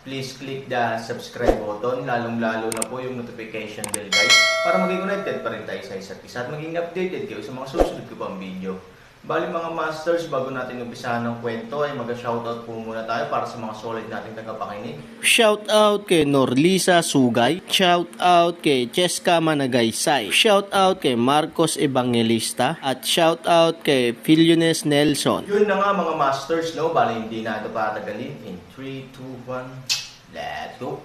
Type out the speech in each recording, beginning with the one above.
please click the subscribe button, lalong-lalo na po yung notification bell guys, para maging connected pa rin tayo sa isa't isa at maging updated kayo sa mga susunod ko pang video. Bali mga masters, bago natin umpisahan ng kwento ay mag-shoutout po muna tayo para sa mga solid nating tagapakinig. Shout out kay Norlisa Sugay. Shout out kay Cheska Managaysay. Shout out kay Marcos Evangelista. At shout out kay Filiones Nelson. Yun na nga mga masters, no? Bali hindi na ito patagalin. In 3, 2, 1, let's go!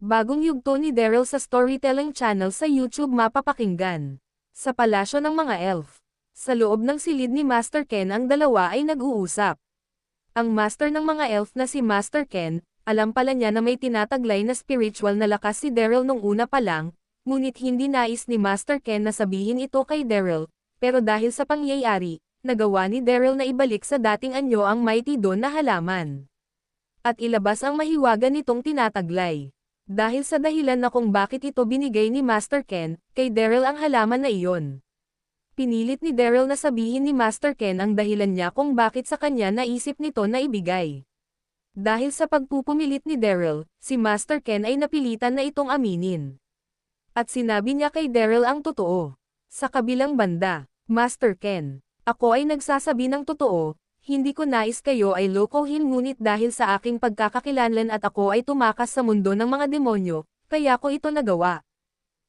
Bagong yugto ni Daryl sa storytelling channel sa YouTube mapapakinggan. Sa palasyo ng mga elf. Sa loob ng silid ni Master Ken ang dalawa ay nag-uusap. Ang master ng mga elf na si Master Ken, alam pala niya na may tinataglay na spiritual na lakas si Daryl nung una pa lang, ngunit hindi nais ni Master Ken na sabihin ito kay Daryl, pero dahil sa pangyayari, nagawa ni Daryl na ibalik sa dating anyo ang mighty doon na halaman. At ilabas ang mahiwaga nitong tinataglay. Dahil sa dahilan na kung bakit ito binigay ni Master Ken, kay Daryl ang halaman na iyon. Pinilit ni Daryl na sabihin ni Master Ken ang dahilan niya kung bakit sa kanya naisip nito na ibigay. Dahil sa pagpupumilit ni Daryl, si Master Ken ay napilitan na itong aminin. At sinabi niya kay Daryl ang totoo. Sa kabilang banda, Master Ken, ako ay nagsasabi ng totoo, hindi ko nais kayo ay lokohin ngunit dahil sa aking pagkakakilanlan at ako ay tumakas sa mundo ng mga demonyo, kaya ko ito nagawa.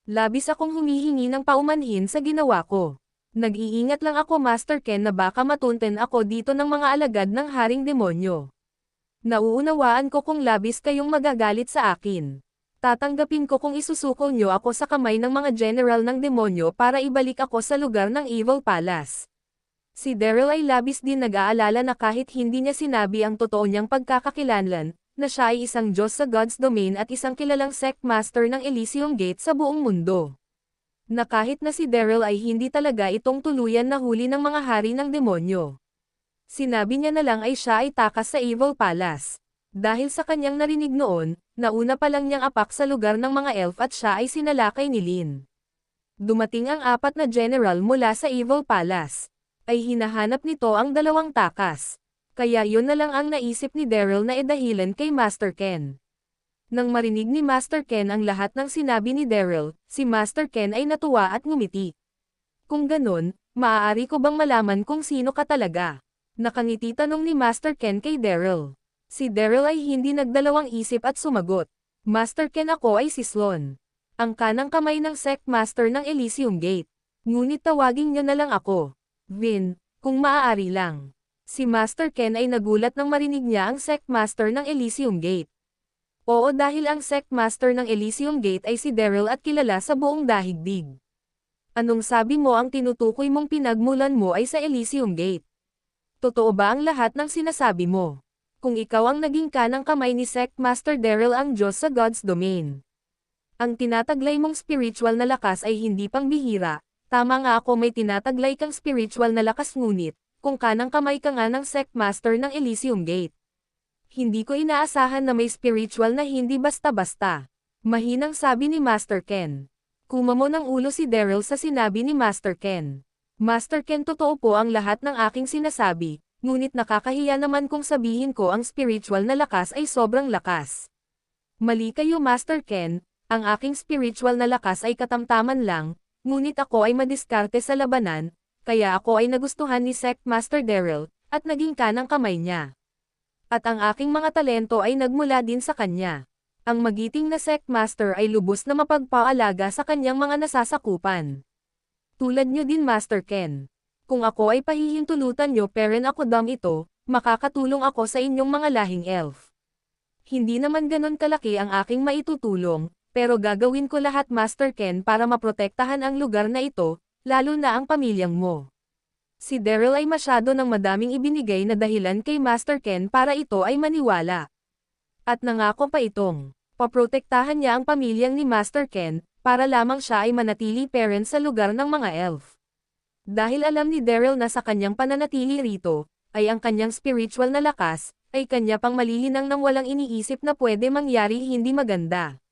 Labis akong humihingi ng paumanhin sa ginawa ko. Nag-iingat lang ako Master Ken na baka matunten ako dito ng mga alagad ng haring demonyo. Nauunawaan ko kung labis kayong magagalit sa akin. Tatanggapin ko kung isusukol nyo ako sa kamay ng mga general ng demonyo para ibalik ako sa lugar ng Evil Palace. Si Daryl ay labis din nag-aalala na kahit hindi niya sinabi ang totoo niyang pagkakakilanlan, na siya ay isang Diyos sa God's domain at isang kilalang sect master ng Elysium Gate sa buong mundo. Na kahit na si Daryl ay hindi talaga itong tuluyan na huli ng mga hari ng demonyo. Sinabi niya na lang ay siya ay takas sa Evil Palace. Dahil sa kanyang narinig noon, nauna pa lang niyang apak sa lugar ng mga elf at siya ay sinalakay ni Lin. Dumating ang apat na general mula sa Evil Palace ay hinahanap nito ang dalawang takas. Kaya yun na lang ang naisip ni Daryl na edahilan kay Master Ken. Nang marinig ni Master Ken ang lahat ng sinabi ni Daryl, si Master Ken ay natuwa at ngumiti. Kung ganun, maaari ko bang malaman kung sino ka talaga? Nakangiti tanong ni Master Ken kay Daryl. Si Daryl ay hindi nagdalawang isip at sumagot. Master Ken ako ay si Slon. Ang kanang kamay ng sect master ng Elysium Gate. Ngunit tawagin niyo na lang ako. Vin, kung maaari lang. Si Master Ken ay nagulat nang marinig niya ang Sect Master ng Elysium Gate. Oo dahil ang Sect Master ng Elysium Gate ay si Daryl at kilala sa buong dahigdig. Anong sabi mo ang tinutukoy mong pinagmulan mo ay sa Elysium Gate? Totoo ba ang lahat ng sinasabi mo? Kung ikaw ang naging kanang kamay ni Sect Master Daryl ang Diyos sa God's domain. Ang tinataglay mong spiritual na lakas ay hindi pang bihira, Tama nga ako may tinataglay kang spiritual na lakas ngunit, kung kanang kamay ka nga ng sect master ng Elysium Gate. Hindi ko inaasahan na may spiritual na hindi basta-basta. Mahinang sabi ni Master Ken. Kumamo ng ulo si Daryl sa sinabi ni Master Ken. Master Ken totoo po ang lahat ng aking sinasabi, ngunit nakakahiya naman kung sabihin ko ang spiritual na lakas ay sobrang lakas. Mali kayo Master Ken, ang aking spiritual na lakas ay katamtaman lang, Ngunit ako ay madiskarte sa labanan, kaya ako ay nagustuhan ni Sect Master Daryl, at naging kanang kamay niya. At ang aking mga talento ay nagmula din sa kanya. Ang magiting na Sect Master ay lubos na mapagpaalaga sa kanyang mga nasasakupan. Tulad niyo din Master Ken. Kung ako ay pahihintulutan niyo peren ako dam ito, makakatulong ako sa inyong mga lahing elf. Hindi naman ganon kalaki ang aking maitutulong, pero gagawin ko lahat Master Ken para maprotektahan ang lugar na ito, lalo na ang pamilyang mo. Si Daryl ay masyado ng madaming ibinigay na dahilan kay Master Ken para ito ay maniwala. At nangako pa itong, Paprotektahan niya ang pamilyang ni Master Ken, para lamang siya ay manatili parent sa lugar ng mga elf. Dahil alam ni Daryl na sa kanyang pananatili rito, ay ang kanyang spiritual na lakas, ay kanya pang malilinang nang walang iniisip na pwede mangyari hindi maganda.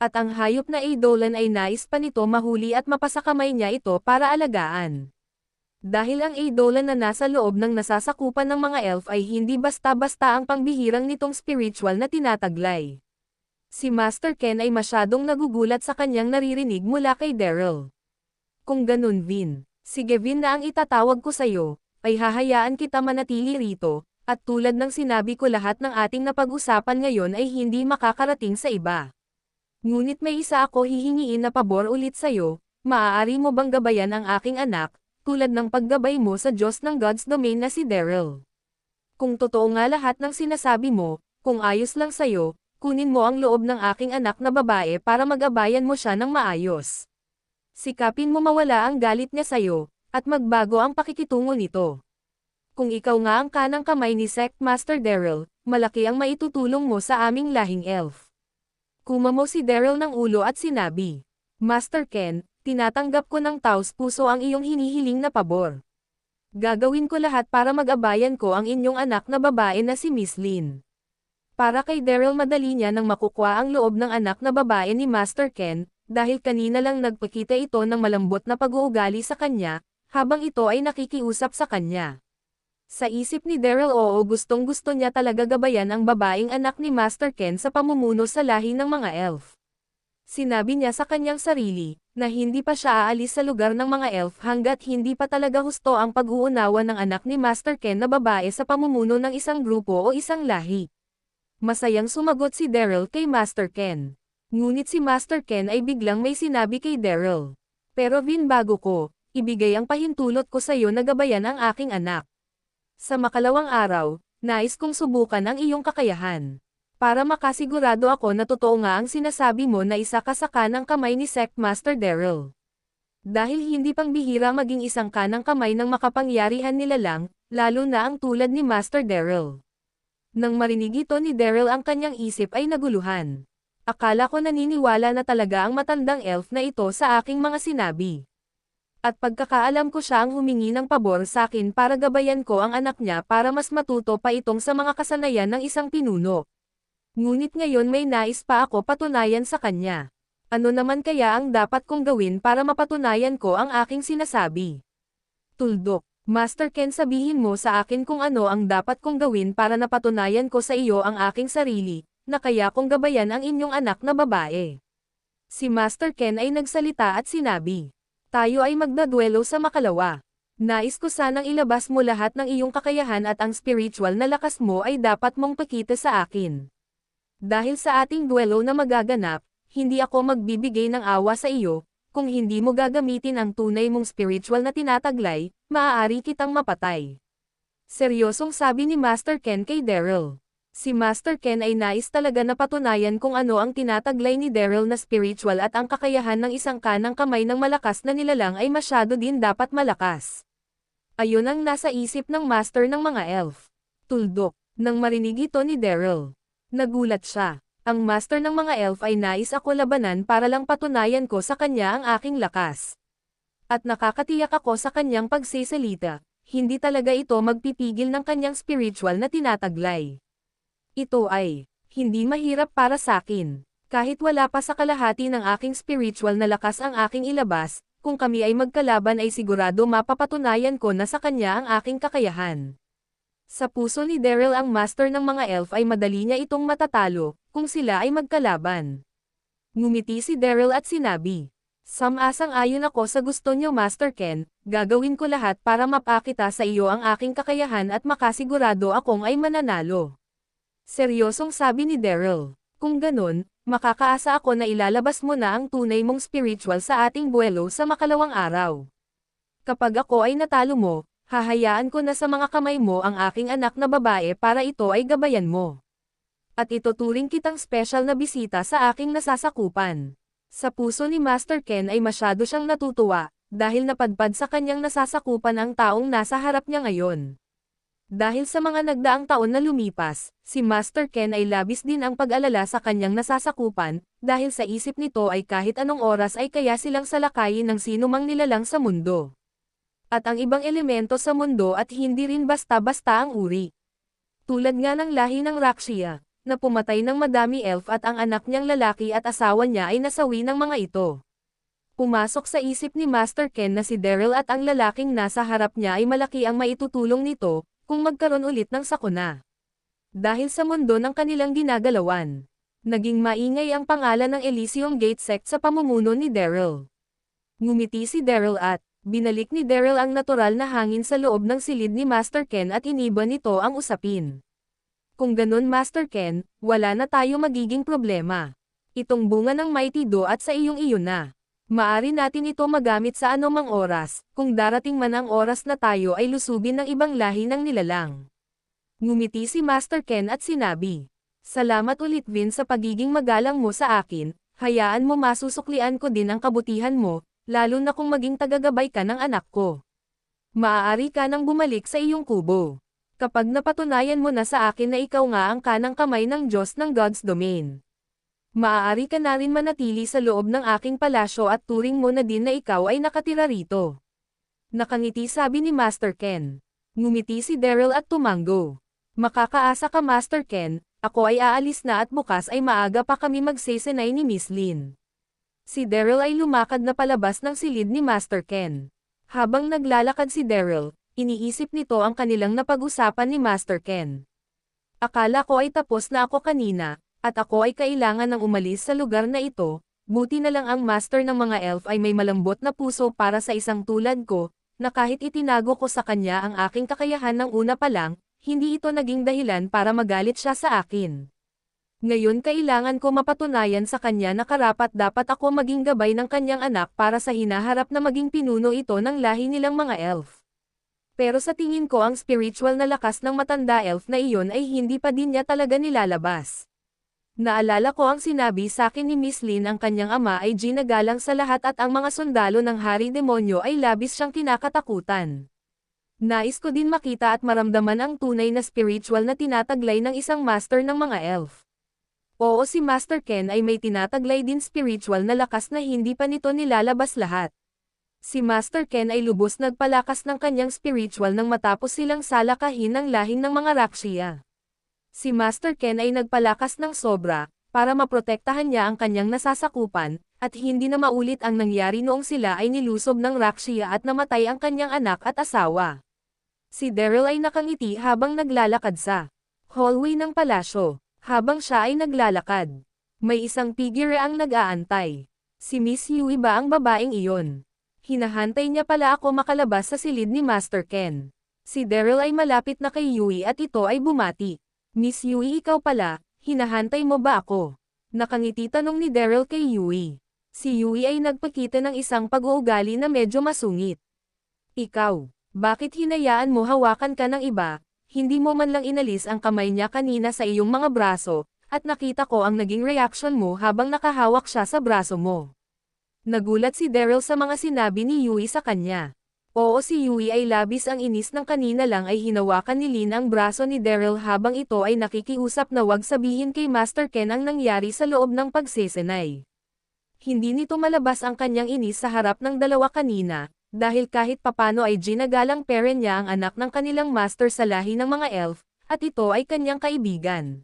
At ang hayop na Eidolon ay nais pa nito mahuli at mapasakamay niya ito para alagaan. Dahil ang Eidolon na nasa loob ng nasasakupan ng mga elf ay hindi basta-basta ang pangbihirang nitong spiritual na tinataglay. Si Master Ken ay masyadong nagugulat sa kanyang naririnig mula kay Daryl. Kung ganun Vin, sige Vin na ang itatawag ko sa'yo, ay hahayaan kita manatili rito, at tulad ng sinabi ko lahat ng ating napag-usapan ngayon ay hindi makakarating sa iba. Ngunit may isa ako hihingiin na pabor ulit sa'yo, maaari mo bang gabayan ang aking anak, tulad ng paggabay mo sa Diyos ng God's domain na si Daryl. Kung totoo nga lahat ng sinasabi mo, kung ayos lang sa'yo, kunin mo ang loob ng aking anak na babae para mag-abayan mo siya ng maayos. Sikapin mo mawala ang galit niya sa'yo, at magbago ang pakikitungo nito. Kung ikaw nga ang kanang kamay ni Sect Master Daryl, malaki ang maitutulong mo sa aming lahing elf. Kumamo si Daryl ng ulo at sinabi, Master Ken, tinatanggap ko ng taos puso ang iyong hinihiling na pabor. Gagawin ko lahat para mag-abayan ko ang inyong anak na babae na si Miss Lin. Para kay Daryl madali niya nang makukuha ang loob ng anak na babae ni Master Ken, dahil kanina lang nagpakita ito ng malambot na pag-uugali sa kanya, habang ito ay nakikiusap sa kanya. Sa isip ni Daryl oo gustong gusto niya talaga gabayan ang babaeng anak ni Master Ken sa pamumuno sa lahi ng mga elf. Sinabi niya sa kanyang sarili, na hindi pa siya aalis sa lugar ng mga elf hanggat hindi pa talaga husto ang pag-uunawa ng anak ni Master Ken na babae sa pamumuno ng isang grupo o isang lahi. Masayang sumagot si Daryl kay Master Ken. Ngunit si Master Ken ay biglang may sinabi kay Daryl. Pero Vin bago ko, ibigay ang pahintulot ko sa iyo na gabayan ang aking anak. Sa makalawang araw, nais kong subukan ang iyong kakayahan. Para makasigurado ako na totoo nga ang sinasabi mo na isa ka sa kanang kamay ni Sect Master Daryl. Dahil hindi pang bihira maging isang kanang kamay ng makapangyarihan nila lang, lalo na ang tulad ni Master Daryl. Nang marinig ito ni Daryl ang kanyang isip ay naguluhan. Akala ko naniniwala na talaga ang matandang elf na ito sa aking mga sinabi. At pagkakaalam ko siya ang humingi ng pabor sa akin para gabayan ko ang anak niya para mas matuto pa itong sa mga kasanayan ng isang pinuno. Ngunit ngayon may nais pa ako patunayan sa kanya. Ano naman kaya ang dapat kong gawin para mapatunayan ko ang aking sinasabi? Tuldok, Master Ken sabihin mo sa akin kung ano ang dapat kong gawin para napatunayan ko sa iyo ang aking sarili, na kaya kong gabayan ang inyong anak na babae. Si Master Ken ay nagsalita at sinabi, tayo ay magdadwelo sa makalawa. Nais ko sanang ilabas mo lahat ng iyong kakayahan at ang spiritual na lakas mo ay dapat mong pakita sa akin. Dahil sa ating duelo na magaganap, hindi ako magbibigay ng awa sa iyo, kung hindi mo gagamitin ang tunay mong spiritual na tinataglay, maaari kitang mapatay. Seryosong sabi ni Master Ken kay Daryl. Si Master Ken ay nais talaga na patunayan kung ano ang tinataglay ni Daryl na spiritual at ang kakayahan ng isang kanang kamay ng malakas na nilalang ay masyado din dapat malakas. Ayun ang nasa isip ng master ng mga elf. Tuldok, nang marinig ito ni Daryl. Nagulat siya. Ang master ng mga elf ay nais ako labanan para lang patunayan ko sa kanya ang aking lakas. At nakakatiyak ako sa kanyang pagsisalita, hindi talaga ito magpipigil ng kanyang spiritual na tinataglay. Ito ay, hindi mahirap para sa akin. Kahit wala pa sa kalahati ng aking spiritual na lakas ang aking ilabas, kung kami ay magkalaban ay sigurado mapapatunayan ko na sa kanya ang aking kakayahan. Sa puso ni Daryl ang master ng mga elf ay madali niya itong matatalo, kung sila ay magkalaban. Ngumiti si Daryl at sinabi, Samasang ayon ako sa gusto niyo Master Ken, gagawin ko lahat para mapakita sa iyo ang aking kakayahan at makasigurado akong ay mananalo. Seryosong sabi ni Daryl. Kung ganun, makakaasa ako na ilalabas mo na ang tunay mong spiritual sa ating buwelo sa makalawang araw. Kapag ako ay natalo mo, hahayaan ko na sa mga kamay mo ang aking anak na babae para ito ay gabayan mo. At ituturing kitang special na bisita sa aking nasasakupan. Sa puso ni Master Ken ay masyado siyang natutuwa, dahil napadpad sa kanyang nasasakupan ang taong nasa harap niya ngayon. Dahil sa mga nagdaang taon na lumipas, si Master Ken ay labis din ang pag-alala sa kanyang nasasakupan, dahil sa isip nito ay kahit anong oras ay kaya silang salakayin ng sino mang nilalang sa mundo. At ang ibang elemento sa mundo at hindi rin basta-basta ang uri. Tulad nga ng lahi ng Rakshia, na pumatay ng madami elf at ang anak niyang lalaki at asawa niya ay nasawi ng mga ito. Pumasok sa isip ni Master Ken na si Daryl at ang lalaking nasa harap niya ay malaki ang maitutulong nito, kung magkaroon ulit ng sakuna. Dahil sa mundo ng kanilang ginagalawan, naging maingay ang pangalan ng Elysium Gate Sect sa pamumuno ni Daryl. Ngumiti si Daryl at, binalik ni Daryl ang natural na hangin sa loob ng silid ni Master Ken at iniba nito ang usapin. Kung ganun Master Ken, wala na tayo magiging problema. Itong bunga ng Mighty Do at sa iyong iyon na. Maari natin ito magamit sa anumang oras, kung darating man ang oras na tayo ay lusubin ng ibang lahi ng nilalang. Ngumiti si Master Ken at sinabi, Salamat ulit Vin sa pagiging magalang mo sa akin, hayaan mo masusuklian ko din ang kabutihan mo, lalo na kung maging tagagabay ka ng anak ko. Maaari ka nang bumalik sa iyong kubo. Kapag napatunayan mo na sa akin na ikaw nga ang kanang kamay ng Diyos ng God's domain. Maaari ka na rin manatili sa loob ng aking palasyo at turing mo na din na ikaw ay nakatira rito. Nakangiti sabi ni Master Ken. Ngumiti si Daryl at tumango. Makakaasa ka Master Ken, ako ay aalis na at bukas ay maaga pa kami magsesenay ni Miss Lin. Si Daryl ay lumakad na palabas ng silid ni Master Ken. Habang naglalakad si Daryl, iniisip nito ang kanilang napag-usapan ni Master Ken. Akala ko ay tapos na ako kanina, at ako ay kailangan ng umalis sa lugar na ito, buti na lang ang master ng mga elf ay may malambot na puso para sa isang tulad ko, na kahit itinago ko sa kanya ang aking kakayahan ng una pa lang, hindi ito naging dahilan para magalit siya sa akin. Ngayon kailangan ko mapatunayan sa kanya na karapat dapat ako maging gabay ng kanyang anak para sa hinaharap na maging pinuno ito ng lahi nilang mga elf. Pero sa tingin ko ang spiritual na lakas ng matanda elf na iyon ay hindi pa din niya talaga nilalabas. Naalala ko ang sinabi sa akin ni Miss Lin ang kanyang ama ay ginagalang sa lahat at ang mga sundalo ng Hari Demonyo ay labis siyang kinakatakutan. Nais ko din makita at maramdaman ang tunay na spiritual na tinataglay ng isang master ng mga elf. Oo si Master Ken ay may tinataglay din spiritual na lakas na hindi pa nito nilalabas lahat. Si Master Ken ay lubos nagpalakas ng kanyang spiritual nang matapos silang salakahin ng lahing ng mga Rakshia. Si Master Ken ay nagpalakas ng sobra, para maprotektahan niya ang kanyang nasasakupan, at hindi na maulit ang nangyari noong sila ay nilusob ng Rakshia at namatay ang kanyang anak at asawa. Si Daryl ay nakangiti habang naglalakad sa hallway ng palasyo, habang siya ay naglalakad. May isang figure ang nag-aantay. Si Miss Yui ba ang babaeng iyon? Hinahantay niya pala ako makalabas sa silid ni Master Ken. Si Daryl ay malapit na kay Yui at ito ay bumati. Miss Yui ikaw pala, hinahantay mo ba ako? Nakangiti tanong ni Daryl kay Yui. Si Yui ay nagpakita ng isang pag-uugali na medyo masungit. Ikaw, bakit hinayaan mo hawakan ka ng iba, hindi mo man lang inalis ang kamay niya kanina sa iyong mga braso, at nakita ko ang naging reaction mo habang nakahawak siya sa braso mo. Nagulat si Daryl sa mga sinabi ni Yui sa kanya. Oo si Yui ay labis ang inis ng kanina lang ay hinawakan ni Lin ang braso ni Daryl habang ito ay nakikiusap na wag sabihin kay Master Ken ang nangyari sa loob ng pagsesenay. Hindi nito malabas ang kanyang inis sa harap ng dalawa kanina, dahil kahit papano ay ginagalang parent niya ang anak ng kanilang master sa lahi ng mga elf, at ito ay kanyang kaibigan.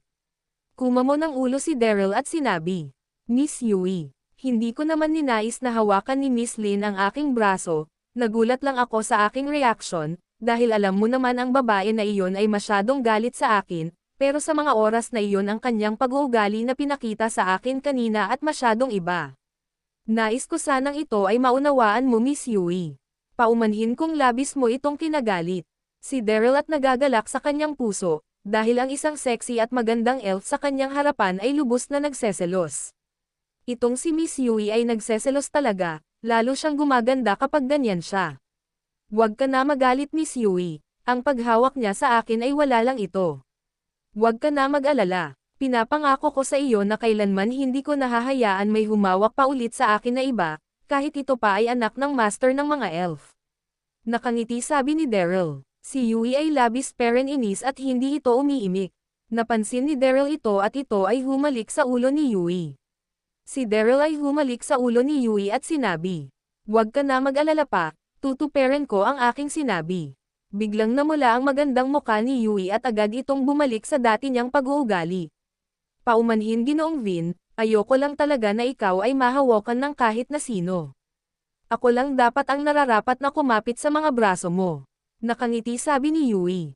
Kumamo ng ulo si Daryl at sinabi, Miss Yui, hindi ko naman ninais na hawakan ni Miss Lin ang aking braso, Nagulat lang ako sa aking reaction, dahil alam mo naman ang babae na iyon ay masyadong galit sa akin, pero sa mga oras na iyon ang kanyang pag-uugali na pinakita sa akin kanina at masyadong iba. Nais ko sanang ito ay maunawaan mo Miss Yui. Paumanhin kong labis mo itong kinagalit. Si Daryl at nagagalak sa kanyang puso, dahil ang isang sexy at magandang elf sa kanyang harapan ay lubos na nagseselos. Itong si Miss Yui ay nagseselos talaga, lalo siyang gumaganda kapag ganyan siya. Huwag ka na magalit Miss Yui, ang paghawak niya sa akin ay wala lang ito. Huwag ka na mag-alala, pinapangako ko sa iyo na kailanman hindi ko nahahayaan may humawak pa ulit sa akin na iba, kahit ito pa ay anak ng master ng mga elf. Nakangiti sabi ni Daryl. Si Yui ay labis peren inis at hindi ito umiimik. Napansin ni Daryl ito at ito ay humalik sa ulo ni Yui. Si Daryl ay humalik sa ulo ni Yui at sinabi, Huwag ka na mag-alala pa, tutuperin ko ang aking sinabi. Biglang namula ang magandang muka ni Yui at agad itong bumalik sa dati niyang pag-uugali. Paumanhin ginoong Vin, ayoko lang talaga na ikaw ay mahawakan ng kahit na sino. Ako lang dapat ang nararapat na kumapit sa mga braso mo. Nakangiti sabi ni Yui.